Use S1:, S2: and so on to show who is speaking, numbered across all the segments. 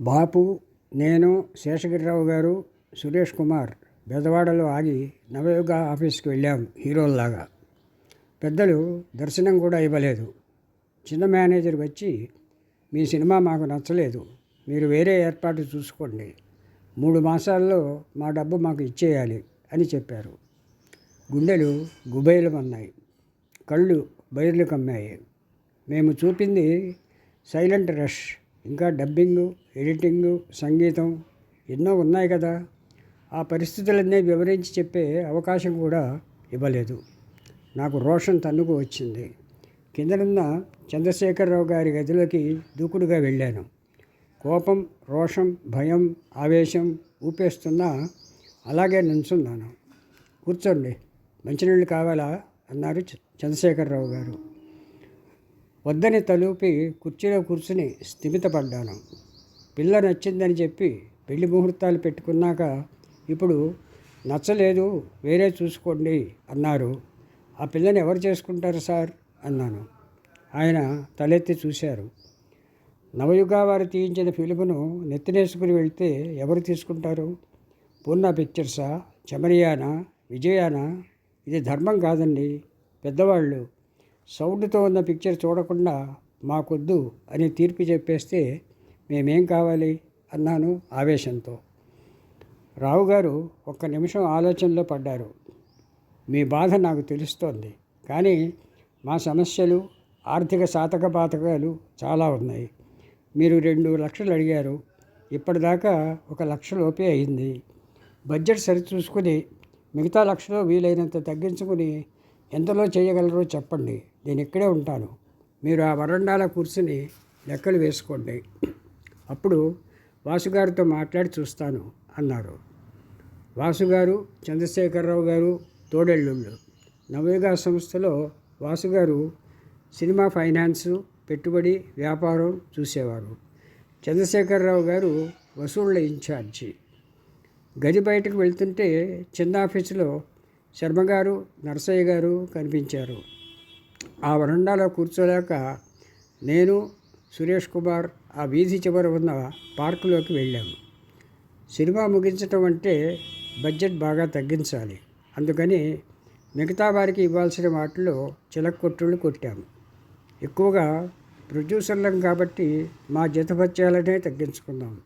S1: బాపు నేను శేషగిరిరావు గారు సురేష్ కుమార్ బెజవాడలో ఆగి నవయుగ ఆఫీస్కి వెళ్ళాం హీరోల్లాగా. పెద్దలు దర్శనం కూడా ఇవ్వలేదు. చిన్న మేనేజర్ వచ్చి మీ సినిమా మాకు నచ్చలేదు. మీరు వేరే ఏర్పాటు చూసుకోండి. మూడు మాసాల్లో మా డబ్బు మాకు ఇచ్చేయాలి అని చెప్పారు. గుండెలు గుబైలమన్నాయి. కళ్ళు బైర్లు కమ్మాయి. మేము చూపింది సైలెంట్ రష్. ఇంకా డబ్బింగు ఎడిటింగు సంగీతం ఎన్నో ఉన్నాయి కదా. ఆ పరిస్థితులన్నీ వివరించి చెప్పే అవకాశం కూడా ఇవ్వలేదు. నాకు రోషన్ తన్నుకు వచ్చింది. కిందనున్న చంద్రశేఖరరావు గారి గదిలోకి దూకుడుగా వెళ్ళాను. కోపం రోషం భయం ఆవేశం ఊపేస్తున్నా అలాగే నుంచున్నాను. కూర్చోండి మంచినీళ్ళు కావాలా? అన్నారు చ- చంద్రశేఖరరావు గారు. వద్దని తలూపి కుర్చీలో కూర్చుని స్థిమితపడ్డాను. పిల్ల నచ్చిందని చెప్పి పెళ్ళి ముహూర్తాలు పెట్టుకున్నాక ఇప్పుడు నచ్చలేదు వేరే చూసుకోండి అన్నారు. ఆ పిల్లని ఎవరు చేసుకుంటారు సార్? అన్నాను. ఆయన తలెత్తి చూశారు. నవయుగా వారు తీయించిన ఫిలిమును నెత్తినేసుకుని వెళ్తే ఎవరు తీసుకుంటారు? పూర్ణ పిక్చర్సా? చమరియానా? విజయానా? ఇది ధర్మం కాదండి. పెద్దవాళ్ళు సౌండ్తో ఉన్న పిక్చర్ చూడకుండా మాకొద్దు అని తీర్పు చెప్పేస్తే మేమేం కావాలి? అన్నాను ఆవేశంతో. రావు గారు ఒక్క నిమిషం ఆలోచనలో పడ్డారు. మీ బాధ నాకు తెలుస్తోంది. కానీ మా సమస్యలు ఆర్థిక సాతక బాతకాలు చాలా ఉన్నాయి. మీరు రెండు లక్షలు అడిగారు. ఇప్పటిదాకా ఒక లక్ష లోపే అయింది. బడ్జెట్ సరిచూసుకుని మిగతా లక్షలో వీలైనంత తగ్గించుకుని ఎంతలో చేయగలరో చెప్పండి. నేను ఇక్కడే ఉంటాను. మీరు ఆ వరండాలో కూర్చుని లెక్కలు వేసుకోండి. అప్పుడు వాసుగారితో మాట్లాడి చూస్తాను అన్నారు. వాసుగారు చంద్రశేఖరరావు గారు తోడెళ్ళుళ్ళు. నవయుగ సంస్థలో వాసుగారు సినిమా ఫైనాన్సు పెట్టుబడి వ్యాపారం చూసేవారు. చంద్రశేఖరరావు గారు వసూళ్ళ ఇన్ఛార్జి. గది బయటకు వెళ్తుంటే చిన్న ఆఫీసులో శర్మగారు నరసయ్య గారు కనిపించారు. ఆ వరండాలో కూర్చోలేక నేను సురేష్ కుమార్ ఆ వీధి చివర ఉన్న పార్కులోకి వెళ్ళాము. సినిమా ముగించటం అంటే బడ్జెట్ బాగా తగ్గించాలి. అందుకని మిగతా వారికి ఇవ్వాల్సిన వాటిలో చిలక్కొట్టుళ్ళు కొట్టాము. ఎక్కువగా ప్రొడ్యూసర్లం కాబట్టి మా జీతభత్యాలనే తగ్గించుకున్నాం.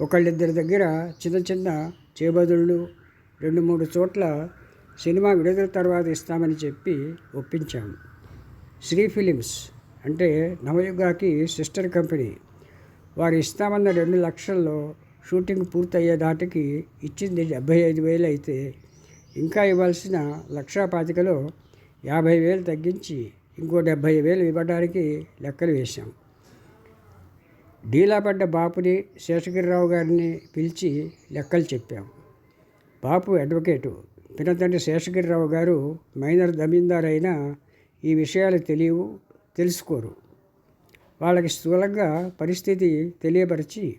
S1: ఒకళ్ళిద్దరి దగ్గర చిన్న చిన్న చేబదుళ్ళు రెండు మూడు చోట్ల సినిమా విడుదల తర్వాత ఇస్తామని చెప్పి ఒప్పించాము. శ్రీ ఫిలిమ్స్ అంటే నవయుగాకి సిస్టర్ కంపెనీ వారు ఇస్తామన్న రెండు లక్షల్లో షూటింగ్ పూర్తయ్యే దాటికి ఇచ్చింది డెబ్భై ఐదు వేలు అయితే ఇంకా ఇవ్వాల్సిన లక్షా పాతికలో యాభై వేలు తగ్గించి ఇంకో డెబ్భై వేలు ఇవ్వడానికి లెక్కలు వేశాం. డీలా పడ్డ బాపుని శేషగిరిరావు గారిని పిలిచి లెక్కలు చెప్పాం. బాపు అడ్వకేటు పినతండ్రి శేషగిరిరావు గారు మైనర్ జమీందార్ అయిన ఈ విషయాలు తెలియవు తెలుసుకోరు. వాళ్ళకి స్థూలంగా పరిస్థితి తెలియపరిచి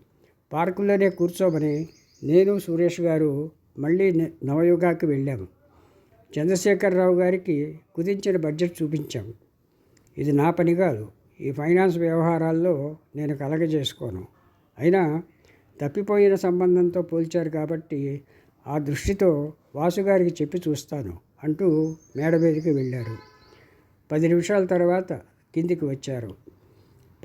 S1: పార్కుల్లోనే కూర్చోమని నేను సురేష్ గారు మళ్ళీ నవయుగాకి వెళ్ళాము. చంద్రశేఖరరావు గారికి కుదించిన బడ్జెట్ చూపించాం. ఇది నా పని కాదు ఈ ఫైనాన్స్ వ్యవహారాల్లో నేను కలగజేసుకోను. అయినా తప్పిపోయిన సంబంధంతో పోల్చారు కాబట్టి ఆ దృష్టితో వాసుగారికి చెప్పి చూస్తాను అంటూ మేడ మీదకి వెళ్ళారు. పది నిమిషాల తర్వాత కిందికి వచ్చారు.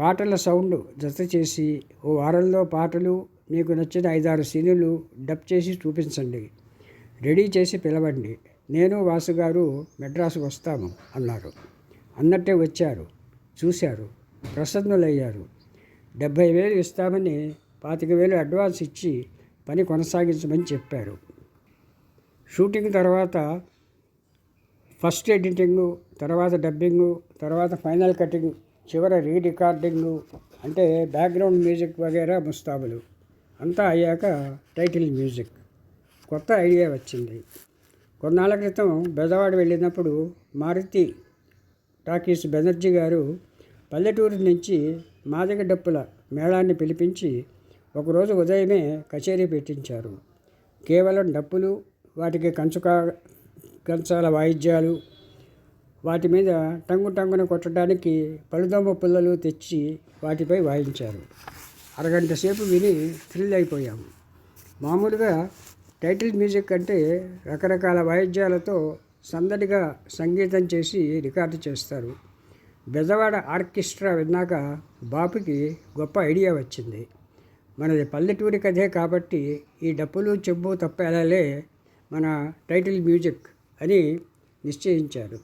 S1: పాటల సౌండ్ జత చేసి ఓ వారంలో పాటలు మీకు నచ్చిన ఐదారు సీనులు డబ్ చేసి చూపించండి. రెడీ చేసి పిలవండి. నేను వాసుగారు మెడ్రాసు వస్తాము అన్నారు. అన్నట్టే వచ్చారు. చూశారు. ప్రసన్నులయ్యారు. డెబ్భై వేలు ఇస్తామని పాతిక వేలు అడ్వాన్స్ ఇచ్చి పని కొనసాగించమని చెప్పారు. షూటింగ్ తర్వాత ఫస్ట్ ఎడిటింగు తర్వాత డబ్బింగు తర్వాత ఫైనల్ కటింగ్ చివర రీ రికార్డింగు అంటే బ్యాక్గ్రౌండ్ మ్యూజిక్ వగేరా ముస్తాబులు. అంతా అయ్యాక టైటిల్ మ్యూజిక్. కొత్త ఐడియా వచ్చింది. కొన్నాళ్ళ క్రితం బెదవాడ వెళ్ళినప్పుడు మారుతి టాకీస్ బెనర్జీ గారు పల్లెటూరు నుంచి మాదిగ డప్పుల మేళాన్ని పిలిపించి ఒకరోజు ఉదయమే కచేరీ పెట్టించారు. కేవలం డప్పులు వాటికి కంచుక గంచాల వాయిద్యాలు. వాటి మీద టంగు టంగున కొట్టడానికి పలుదొమ్మ పుల్లలు తెచ్చి వాటిపై వాయించారు. అరగంట సేపు విని థ్రిల్ అయిపోయాము మామూలుగా టైటిల్ మ్యూజిక్ అంటే రకరకాల వాయిద్యాలతో సందడిగా సంగీతం చేసి రికార్డు చేస్తారు. బెజవాడ ఆర్కెస్ట్రా విన్నాక బాపుకి గొప్ప ఐడియా వచ్చింది. మనది పల్లెటూరి కథే కాబట్టి ఈ డప్పులు చెబ్బు తప్పేలాలే మన టైటిల్ మ్యూజిక్. అని నిశ్చయించారు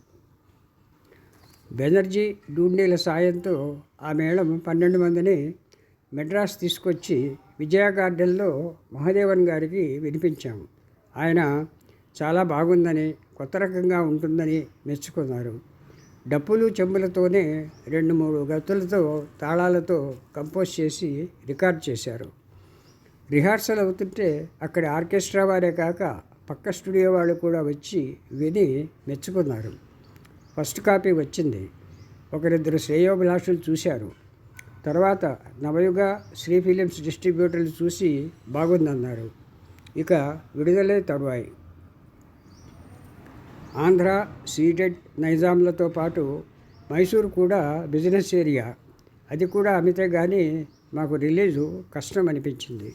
S1: బెనర్జీ డూండీల సాయంతో ఆ మేళం పన్నెండు మందిని మెడ్రాస్ తీసుకొచ్చి విజయ గార్డెన్లో మహాదేవన్ గారికి వినిపించాము ఆయన చాలా బాగుందని కొత్త రకంగా ఉంటుందని మెచ్చుకున్నారు. డప్పులు చెంబులతోనే రెండు మూడు గతులతో తాళాలతో కంపోజ్ చేసి రికార్డ్ చేశారు. రిహార్సల్ అవుతుంటే అక్కడి ఆర్కెస్ట్రా వారే కాక పక్క స్టూడియో వాళ్ళు కూడా వచ్చి విని మెచ్చుకున్నారు. ఫస్ట్ కాపీ వచ్చింది. ఒకరిద్దరు శ్రేయోభిలాషులు చూశారు. తర్వాత నవయుగ శ్రీ ఫిలిమ్స్ డిస్ట్రిబ్యూటర్లు చూసి బాగుందన్నారు. ఇక విడుదలే తరువాయి. ఆంధ్ర సీటెడ్ నైజాంలతో పాటు మైసూరు కూడా బిజినెస్ ఏరియా. అది కూడా అమితే కానీ మాకు రిలీజు కష్టం అనిపించింది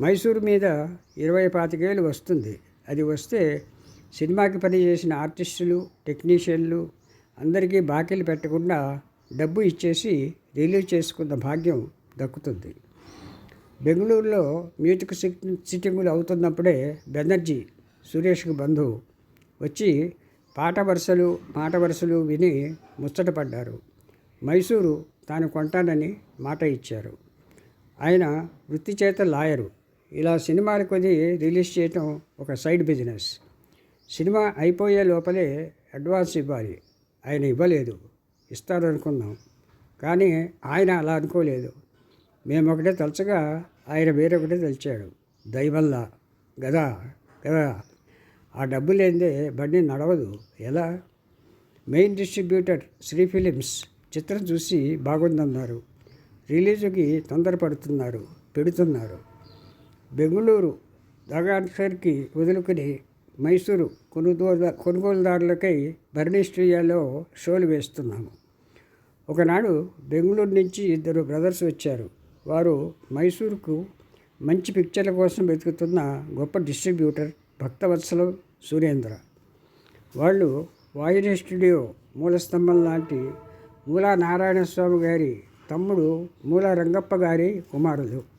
S1: మైసూరు మీద ఇరవై పాతికేళ్ళు వస్తుంది. అది వస్తే సినిమాకి పనిచేసిన ఆర్టిస్టులు టెక్నీషియన్లు అందరికీ బాకీలు పెట్టకుండా డబ్బు ఇచ్చేసి రిలీజ్ చేసుకున్న భాగ్యం దక్కుతుంది. బెంగళూరులో మ్యూజిక్ సిట్టింగులు అవుతున్నప్పుడే బెనర్జీ సురేష్కి బంధువు వచ్చి పాట వరుసలు మాట వరుసలు విని ముచ్చటపడ్డారు మైసూరు తాను కొంటానని మాట ఇచ్చారు. ఆయన వృత్తి చేత లాయరు. ఇలా సినిమాలు కొని రిలీజ్ చేయటం ఒక సైడ్ బిజినెస్. సినిమా అయిపోయే లోపలే అడ్వాన్స్ ఇవ్వాలి. ఆయన ఇవ్వలేదు. ఇస్తారు అనుకున్నాం కానీ ఆయన అలా అనుకోలేదు. మేము ఒకటే తలచగా ఆయన వేరొకటే తలిచాడు. దైవల్లా. గదా? గదా? ఆ డబ్బు లేదే బండి నడవదు. ఎలా? మెయిన్ డిస్ట్రిబ్యూటర్ శ్రీ ఫిలిమ్స్ చిత్రం చూసి బాగుందన్నారు. రిలీజుకి తొందరపడుతున్నారు. పెడుతున్నారు. బెంగళూరు దగాన్సర్కి వదులుకుని మైసూరు కొనుగోలు కొనుగోలుదారులకై భరణిస్ట్రియాలో షోలు వేస్తున్నాము. ఒకనాడు బెంగళూరు నుంచి ఇద్దరు బ్రదర్స్ వచ్చారు. వారు మైసూరుకు మంచి పిక్చర్ల కోసం వెతుకుతున్న గొప్ప డిస్ట్రిబ్యూటర్ భక్తవత్సలం సురేంద్ర. వాళ్ళు వాయుని స్టూడియో మూలస్తంభం లాంటి మూలా నారాయణ స్వామి గారి తమ్ముడు మూల రంగప్ప గారి కుమారులు.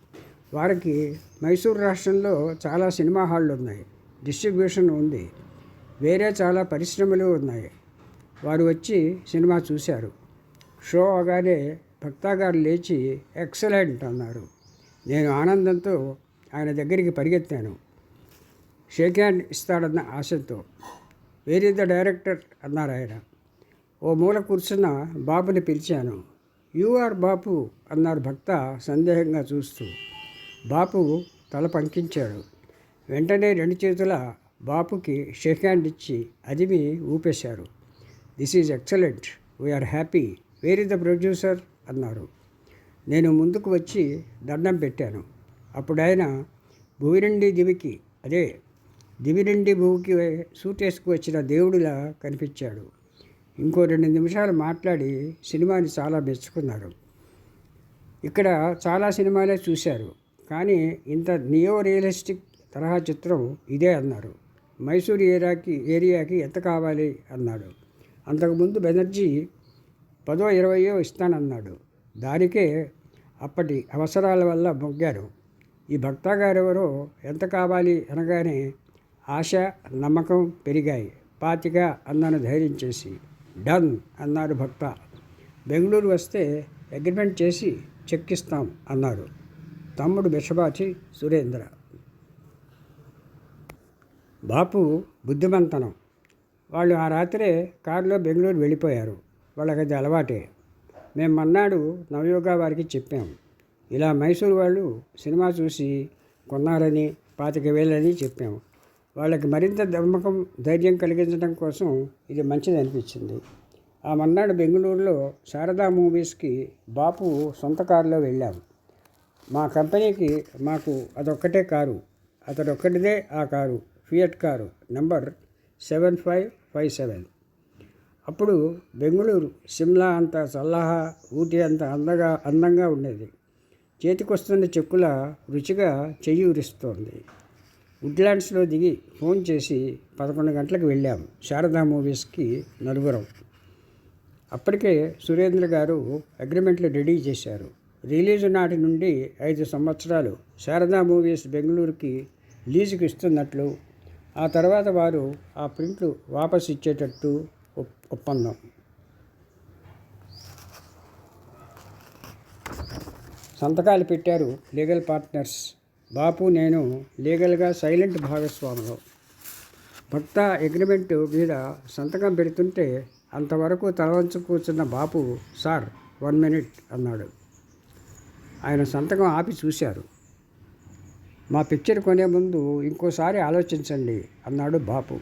S1: వారికి మైసూర్ రాష్ట్రంలో చాలా సినిమా హాళ్ళు ఉన్నాయి. డిస్ట్రిబ్యూషన్ ఉంది. వేరే చాలా పరిశ్రమలు ఉన్నాయి. వారు వచ్చి సినిమా చూశారు. షో అవగానే భక్తా గారు లేచి ఎక్సలెంట్ అన్నారు. నేను ఆనందంతో ఆయన దగ్గరికి పరిగెత్తాను. షేక్ హ్యాండ్ ఇస్తాడన్న ఆశతో. వేరే ద డైరెక్టర్ అన్నారు ఆయన. ఓ మూల కూర్చున్న బాబుని పిలిచాను. యూఆర్ బాపు అన్నారు భక్త సందేహంగా చూస్తూ. బాపు తల పంకించాడు. వెంటనే రెండు చేతుల బాపుకి షేక్ హ్యాండ్ ఇచ్చి అదిమి ఊపేశారు. This is excellent. We are happy. Where is the producer? అన్నారు. నేను ముందుకు వచ్చి దండం పెట్టాను. అప్పుడు ఆయన భూమి నుండి దివికి అదే దివి నుండి భూమికి సూట్ వచ్చిన దేవుడిలా కనిపించాడు. ఇంకో రెండు నిమిషాలు మాట్లాడి సినిమాని చాలా మెచ్చుకున్నారు. ఇక్కడ చాలా సినిమాలే చూశారు. కానీ ఇంత నియో రియలిస్టిక్ తరహా చిత్రం ఇదే అన్నారు. మైసూర్ ఏరియాకి ఏరియాకి ఎంత కావాలి అన్నాడు. అంతకుముందు బెనర్జీ పదో ఇరవయో ఇస్తానన్నాడు. దానికే అప్పటి అవసరాల వల్ల మొగ్గారు. ఈ భక్త గారెవరో ఎంత కావాలి అనగానే ఆశ నమ్మకం పెరిగాయి. పాతిక అన్నాను ధైర్యం చేసి. డన్ అన్నారు భక్త బెంగళూరు వస్తే అగ్రిమెంట్ చేసి చెక్ ఇస్తాం అన్నారు. తమ్ముడు బిషబాచి సురేంద్ర. బాపు బుద్ధిమంతనం. వాళ్ళు ఆ రాత్రే కారులో బెంగళూరు వెళ్ళిపోయారు. వాళ్ళకి అది అలవాటే. మేము మన్నాడు నవయోగా వారికి చెప్పాం. ఇలా మైసూరు వాళ్ళు సినిమా చూసి కొన్నారని పాతిక వేలని చెప్పాము వాళ్ళకి మరింత నమ్మకం ధైర్యం కలిగించడం కోసం ఇది మంచిది అనిపించింది. ఆ మన్నాడు బెంగళూరులో శారదా మూవీస్కి బాపు సొంత కారులో వెళ్ళాం. మా కంపెనీకి మాకు అదొక్కటే కారు. అతడొక్కటిదే ఆ car. Fiat car. Number seven five five seven. అప్పుడు బెంగళూరు సిమ్లా అంత చల్లహా ఊటీ అంత అందగా అందంగా ఉండేది. చేతికొస్తున్న చెక్కుల రుచిగా చెయ్యి ఉరిస్తోంది వుడ్లాండ్స్లో దిగి ఫోన్ చేసి పదకొండు గంటలకు వెళ్ళాం. శారదా మూవీస్కి నలుగురం. అప్పటికే సురేంద్ర గారు అగ్రిమెంట్లు రెడీ చేశారు. రిలీజ్ నాటి నుండి ఐదు సంవత్సరాలు శారదా మూవీస్ బెంగళూరుకి లీజుకి ఇస్తున్నట్లు ఆ తర్వాత వారు ఆ ప్రింట్లు వాపసు ఇచ్చేటట్టు ఒప్- ఒప్పందం. సంతకాలు పెట్టారు లీగల్ పార్ట్నర్స్. బాపు నేను లీగల్గా సైలెంట్ భాగస్వాములు. భర్త అగ్రిమెంట్ మీద సంతకం పెడుతుంటే అంతవరకు తలవంచు కూర్చున్న బాపు సార్ వన్ మినిట్ అన్నాడు. ఆయన సంతకం ఆపి చూశారు. మా పిక్చర్ కొనే ముందు ఇంకోసారి ఆలోచించండి అన్నాడు బాపు.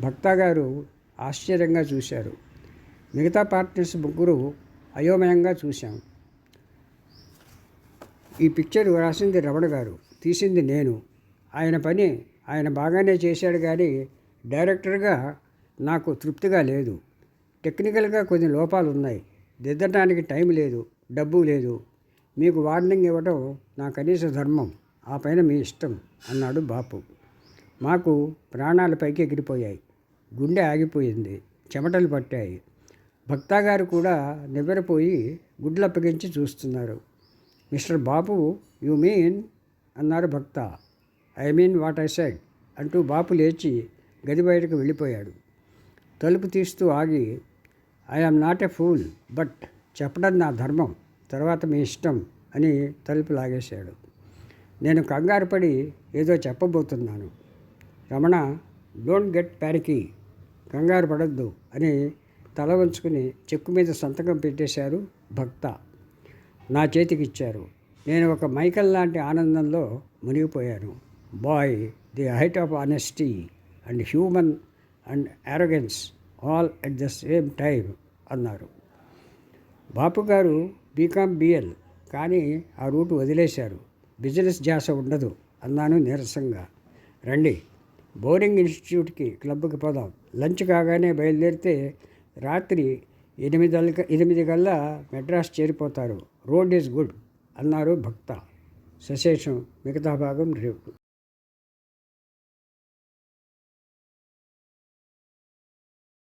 S1: భక్తా గారు ఆశ్చర్యంగా చూశారు. మిగతా పార్ట్నర్స్ ముగ్గురు అయోమయంగా చూశాం. ఈ పిక్చర్ రాసింది రమణ గారు తీసింది నేను. ఆయన పని ఆయన బాగానే చేశాడు కానీ డైరెక్టర్గా నాకు తృప్తిగా లేదు. టెక్నికల్గా కొన్ని లోపాలు ఉన్నాయి దిద్దడానికి టైం లేదు డబ్బు లేదు. మీకు వార్నింగ్ ఇవ్వడం నా కనీస ధర్మం ఆ పైన మీ ఇష్టం అన్నాడు బాపు. మాకు ప్రాణాలు పైకి ఎగిరిపోయాయి. గుండె ఆగిపోయింది చెమటలు పట్టాయి. భక్తా గారు కూడా నివ్వెరపోయి గుడ్లు అప్పగించి చూస్తున్నారు. Mister Bapu you mean? అన్నారు భక్త. I mean what I said అంటూ బాపు లేచి గది బయటకు వెళ్ళిపోయాడు. తలుపు తీస్తూ ఆగి I am not a fool but చెప్పడం నా ధర్మం. తర్వాత మీ ఇష్టం అని తలుపు లాగేశాడు. నేను కంగారు పడి ఏదో చెప్పబోతున్నాను. రమణ డోంట్ గెట్ ప్యానికీ కంగారు పడద్దు అని తల వంచుకుని చెక్కు మీద సంతకం పెట్టేశారు భక్త. నా చేతికి ఇచ్చారు. నేను ఒక మైకల్ లాంటి ఆనందంలో మునిగిపోయాను. Boy the height of honesty and human and arrogance all at the same time అన్నారు. బాపు గారు బీకామ్ బిఎల్. కానీ ఆ రూట్ వదిలేశారు. బిజినెస్ జాస ఉండదు అన్నాను నీరసంగా. రండి బోరింగ్ ఇన్స్టిట్యూట్కి క్లబ్కి పోదాం. లంచ్ కాగానే బయలుదేరితే రాత్రి ఎనిమిది ఎనిమిది కల్లా మెడ్రాస్ చేరిపోతారు. రోడ్ ఈజ్ గుడ్ అన్నారు భక్త. సశేషం మిగతా భాగం రేపు